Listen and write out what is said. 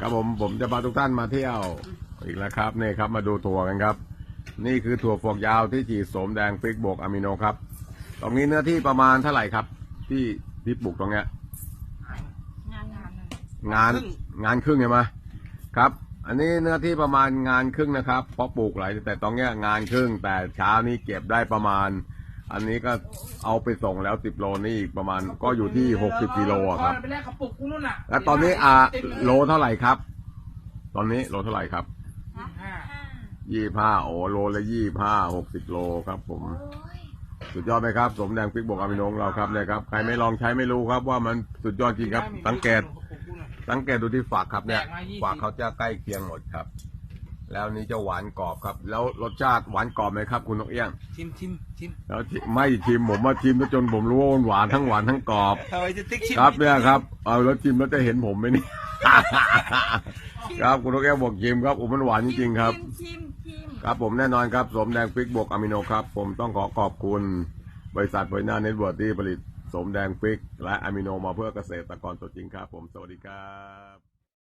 ครับผมผมจะพาทุกท่านมาเที่ยวอีกแล้วครับนี่ครับมาดูถั่วกันครับ นี่คือถั่วฝักยาวที่ฉีดโสมแดงฟิกบวกอะมิโนครับ ตรงนี้เนื้อที่ประมาณเท่าไหร่ครับ ที่ที่ปลูกตรงเนี้ยงานงานงานงานครึ่งใช่ไหมครับ อันนี้เนื้อที่ประมาณงานครึ่งนะครับเพราะปลูกหลายแต่ตรงเนี้ยงานครึ่งแต่เช้านี้เก็บได้ประมาณ อันนี้ก็เอาไปส่งแล้วสิบโลนี่อีกประมาณก็อยู่ที่หกสิบกิโลอะครับ ไปแลกกระปุกกูนู่นน่ะแล้วตอนนี้อ่าโลเท่าไหร่ครับ ตอนนี้โลเท่าไหร่ครับห้าห้ายี่ห้าโอ้โลละยี่ห้าหกสิบโลครับผม สุดยอดไหมครับ สมแดงพริกบวกอะมิโนของเราครับเนี่ยครับใครไม่ลองใช้ไม่รู้ครับว่ามันสุดยอดจริงครับ สังเกต สังเกตดูที่ฝักครับเนี่ยแตกมา20ฝักเขาจะใกล้เคียงหมดครับ แล้วนี้จะหวานกรอบครับ แล้วรสชาติหวานกรอบไหมครับ คุณนกเอี้ยงชิมชิมชิมแล้วที่ไม่ชิมผมมาชิมจนผมรู้ว่ามันหวานทั้งหวานทั้งกรอบทำไมจะติ๊กชิมครับเนี่ยครับเอาแล้วชิมแล้วจะเห็นผมไหมนี่ ครับคุณนกแก้วบอกชิมครับโอ้มันหวานจริงๆครับ ชิมชิมครับผมแน่นอนครับสมแดงพริกบวกอะมิโนครับ ผมต้องขอขอบคุณบริษัทเผยหน้าเน็ตเวิร์ที่ผลิตสมแดงพริก และอะมิโนมาเพื่อเกษตรกรตัวจริงครับ ผมสวัสดีครับ